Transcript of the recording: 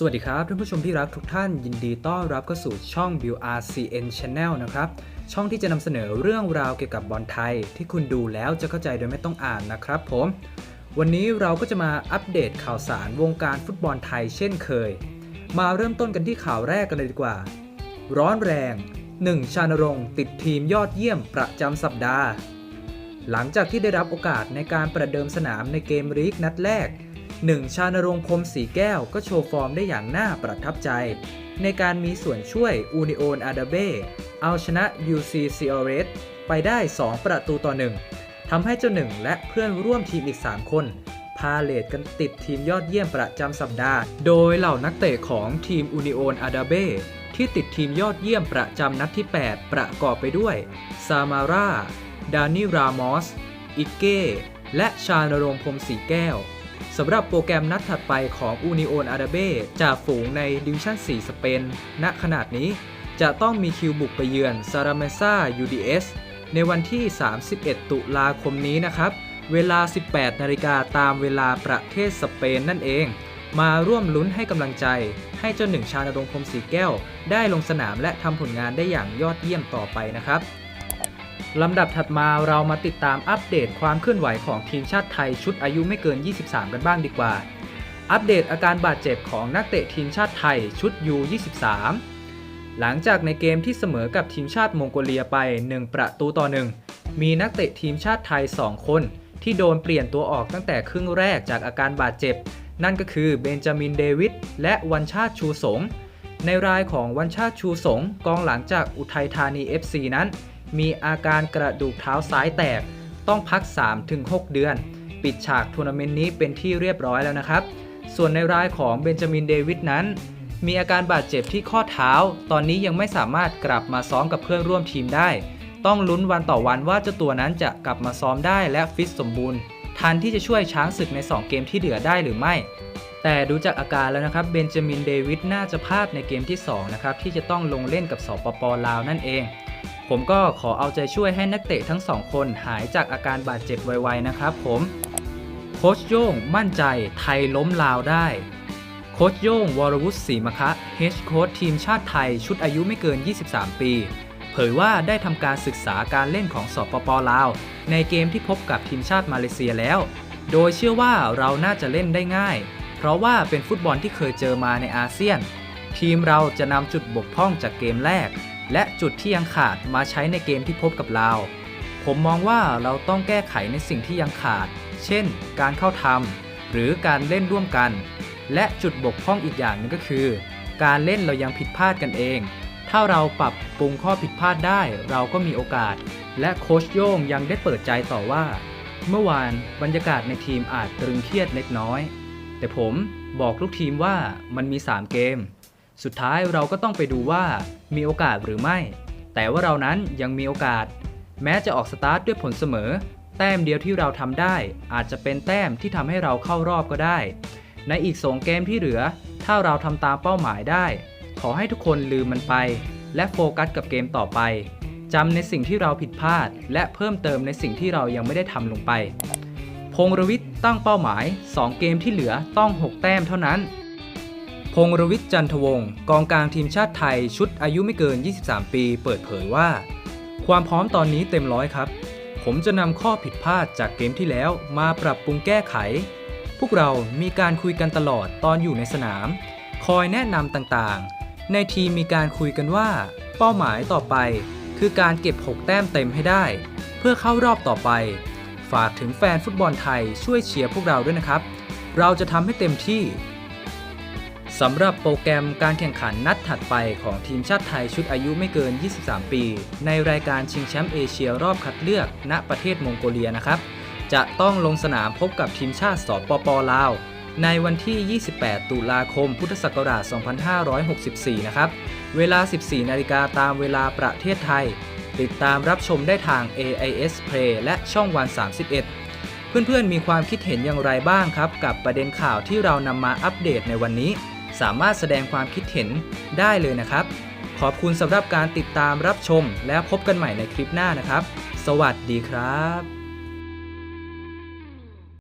สวัสดีครับท่านผู้ชมที่รักทุกท่านยินดีต้อนรับเข้าสู่ช่อง Bill RCN Channel นะครับ ช่องที่จะนำเสนอเรื่องราวเกี่ยวกับบอลไทย ที่คุณดูแล้วจะเข้าใจโดยไม่ต้องอ่านนะครับผม วันนี้เราก็จะมาอัปเดตข่าวสารวงการฟุตบอลไทยเช่นเคย มาเริ่มต้นกันที่ข่าวแรกกันเลยดีกว่า ร้อนแรง 1 ชานรงติดทีมยอดเยี่ยมประจำสัปดาห์ หลังจากที่ได้รับโอกาสในการประเดิมสนามในเกมลีกนัดแรก หนึ่งชานรงค์พรมสีแก้วก็โชว์ฟอร์มได้อย่างน่าประทับใจ ในการมีส่วนช่วยอูนิโอนอาดาเบเอาชนะ UC c o r e s ไปได้ 2 ประตูต่อ 1ทำให้เจ้าหนึ่งและเพื่อนร่วมทีมอีก 3 คน พาเลทกันติดทีมยอดเยี่ยมประจำสัปดาห์ โดยเหล่านักเตะของทีมอูนิโอนอาดาเบที่ติดทีมยอดเยี่ยมประจำนัดที่ 8 ประกอบไปด้วย ซามาร่า ดานิรามอส อิเก้ และชานรงค์พรมสีแก้ว สำหรับโปรแกรมนัดถัดไปของอูนิโอนอาราเบจากฝูงในดิวิชั่น 4 สเปน ณ ขนาดนี้ จะต้องมีคิวบุกไปเยือนซาราเมซ่า UDS ในวันที่ 31 ตุลาคมนี้นะครับ เวลา 18 นาฬิกาตามเวลาประเทศสเปนนั่นเอง มาร่วมลุ้นให้กำลังใจ ให้เจ้าหนึ่งชาณรงค์พรหมสีแก้ว ได้ลงสนามและทำผลงานได้อย่างยอดเยี่ยมต่อไปนะครับ ลำดับถัดมาเรามาติดตามอัปเดตความเคลื่อนไหวของทีมชาติไทยชุดอายุไม่เกิน 23 กันบ้างดีกว่า อัปเดตอาการบาดเจ็บของนักเตะทีมชาติไทยชุด U23 หลังจากในเกมที่เสมอกับทีมชาติมองโกเลียไป 1 ประตูต่อ 1 มีนักเตะทีมชาติไทย 2 คน ที่โดนเปลี่ยนตัวออกตั้งแต่ครึ่งแรกจากอาการบาดเจ็บ นั่นก็คือเบนจามินเดวิดและวันชาติชูสง ในรายของวันชาติชูสงกองหลังจากอุทัยธานี FC นั้น มีอาการกระดูกเท้าซ้ายแตก ต้องพัก 3-6 เดือน ปิดฉากทัวร์นาเมนต์นี้เป็นที่เรียบร้อยแล้วนะครับ ส่วนในรายของเบนจามินเดวิดนั้น มีอาการบาดเจ็บที่ข้อเท้า ตอนนี้ยังไม่สามารถกลับมาซ้อมกับเพื่อนร่วมทีมได้ ต้องลุ้นวันต่อวันว่าเจ้าตัวนั้นจะกลับมาซ้อมได้และฟิตสมบูรณ์ ทันที่จะช่วยช้างศึกใน 2 เกมที่เหลือได้หรือไม่แต่ดูจากอาการแล้วนะครับเบนจามินเดวิดน่าจะพลาดในเกมที่ 2 นะครับ ที่จะต้องลงเล่นกับสปปลาวนั่นเอง ผมก็ขอเอาใจช่วยให้นักเตะทั้งสองคนหายจากอาการบาดเจ็บไวๆนะครับผมโคชโย่งมั่นใจไทยล้มลาวได้โคชโย่งวรวุฒิศรีมะคะเฮดโค้ชทีมชาติไทยชุดอายุไม่เกิน 23 ปี เผยว่าได้ทำการศึกษาการเล่นของสปปลาว ในเกมที่พบกับทีมชาติมาเลเซียแล้ว โดยเชื่อว่าเราน่าจะเล่นได้ง่าย เพราะว่าเป็นฟุตบอลที่เคยเจอมาในอาเซียน ทีมเราจะนำจุดบกพร่องจากเกมแรก และจุดที่ยังขาดมาใช้ในเกมที่พบกับเรา ผมมองว่าเราต้องแก้ไขในสิ่งที่ยังขาด เช่น การเข้าทำหรือการเล่นร่วมกัน และจุดบกพร่องอีกอย่างหนึงก็คือ การเล่นเรายังผิดพลาดกันเอง ถ้าเราปรับปรุงข้อผิดพลาดได้ เราก็มีโอกาส และโคชโย่งยังได้เปิดใจต่อว่า เมื่อวานบรรยากาศในทีมอาจตรึงเครียดเล็กน้อย แต่ผมบอกลูกทีมว่ามันมี 3 เกม สุดท้ายเราก็ต้องไปดูว่ามีโอกาสหรือไม่ แต่ว่าเรานั้นยังมีโอกาส แม้จะออกสตาร์ทด้วยผลเสมอ แต้มเดียวที่เราทำได้ อาจจะเป็นแต้มที่ทำให้เราเข้ารอบก็ได้ ในอีกสองเกมที่เหลือ ถ้าเราทำตามเป้าหมายได้ ขอให้ทุกคนลืมมันไป และโฟกัสกับเกมต่อไปจำในสิ่งที่เราผิดพลาด และเพิ่มเติมในสิ่งที่เรายังไม่ได้ทำลงไป พงรวิทย์ตั้งเป้าหมาย 2 เกมที่เหลือต้อง 6 แต้มเท่านั้น งรวิทย์จันทวงศ์กองกลางทีมชาติไทยชุดอายุไม่เกิน 23 ปี เปิดเผยว่า ความพร้อมตอนนี้เต็มร้อยครับ ผมจะนำข้อผิดพลาดจากเกมที่แล้วมาปรับปรุงแก้ไข พวกเรามีการคุยกันตลอดตอนอยู่ในสนาม คอยแนะนำต่างๆ ในทีมมีการคุยกันว่า เป้าหมายต่อไป คือการเก็บ 6 แต้มเต็มให้ได้ เพื่อเข้ารอบต่อไป ฝากถึงแฟนฟุตบอลไทยช่วยเชียร์พวกเราด้วยนะครับ เราจะทำให้เต็มที่ สำหรับโปรแกรมการแข่งขันนัดถัดไปของทีมชาติไทยชุดอายุไม่เกิน 23 ปี ในรายการชิงแชมป์เอเชียรอบคัดเลือก ณประเทศมองโกเลียนะครับ จะต้องลงสนามพบกับทีมชาติสปปลาว ในวันที่ 28 ตุลาคม พุทธศักราช 2564 นะครับ เวลา 14 นาฬิกาตามเวลาประเทศไทย ติดตามรับชมได้ทาง AIS Play และช่องวัน 31 เพื่อนๆมีความคิดเห็นอย่างไรบ้างครับ กับประเด็นข่าวที่เรานำมาอัปเดตในวันนี้ สามารถแสดงความคิดเห็นได้เลยนะครับ ขอบคุณสำหรับการติดตามรับชมและพบกันใหม่ในคลิปหน้านะครับ สวัสดีครับ